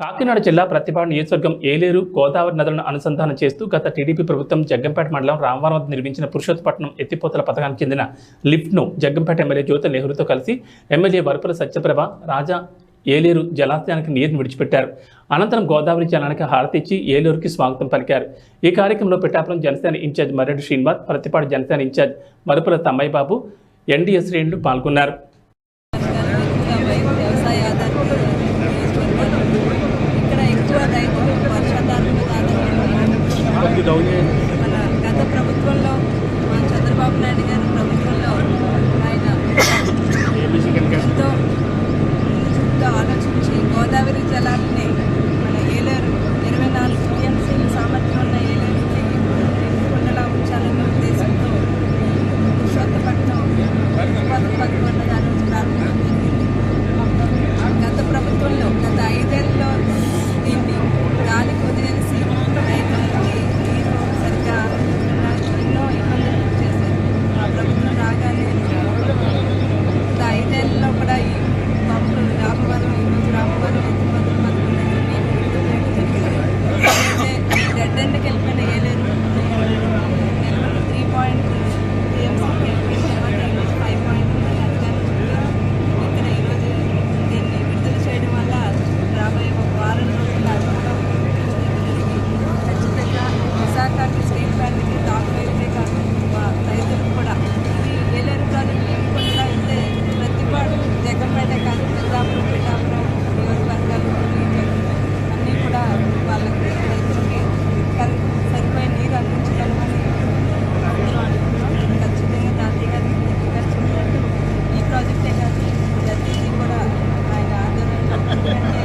కాకినాడ జిల్లా ప్రతిపాడు నియోజకవర్గం ఏలేరు గోదావరి నదులను అనుసంధానం చేస్తూ గత టీడీపీ ప్రభుత్వం జగ్గంపేట మండలం రామవరం వద్ద నిర్మించిన పురుషోత్పట్నం ఎత్తిపోతల పథకానికి చెందిన లిఫ్ట్ను జగ్గంపేట ఎమ్మెల్యే జ్యోతి నెహ్రూతో కలిసి ఎమ్మెల్యే వరపుల సత్యప్రభ రాజా ఏలేరు జలాశయానికి నీరుని విడిచిపెట్టారు. అనంతరం గోదావరి జలానికి హారతి ఇచ్చి ఏలూరుకి స్వాగతం పలికారు. ఈ కార్యక్రమంలో Pithapuram Janasena in-charge Marreddy Srinivas Prathipadu Janasena in-charge Marupula Tammayya Babu NDS శ్రేణులు పాల్గొన్నారు. మన గత ప్రభుత్వంలో మన చంద్రబాబు నాయుడు గారు జగంపేట కాదు పెద్దాపురం పిఠాపురం నియోజకవర్గాలు అన్నీ కూడా వాళ్ళకి రైతులకి సరిపోయే నీరు అందించగలమని అందరూ అనుకున్నాం ఖచ్చితంగా తాతయ్య గారు జగ్గి ఈ ప్రాజెక్టే కాదు ప్రతిదీ కూడా ఆయన ఆధ్వర్యంలో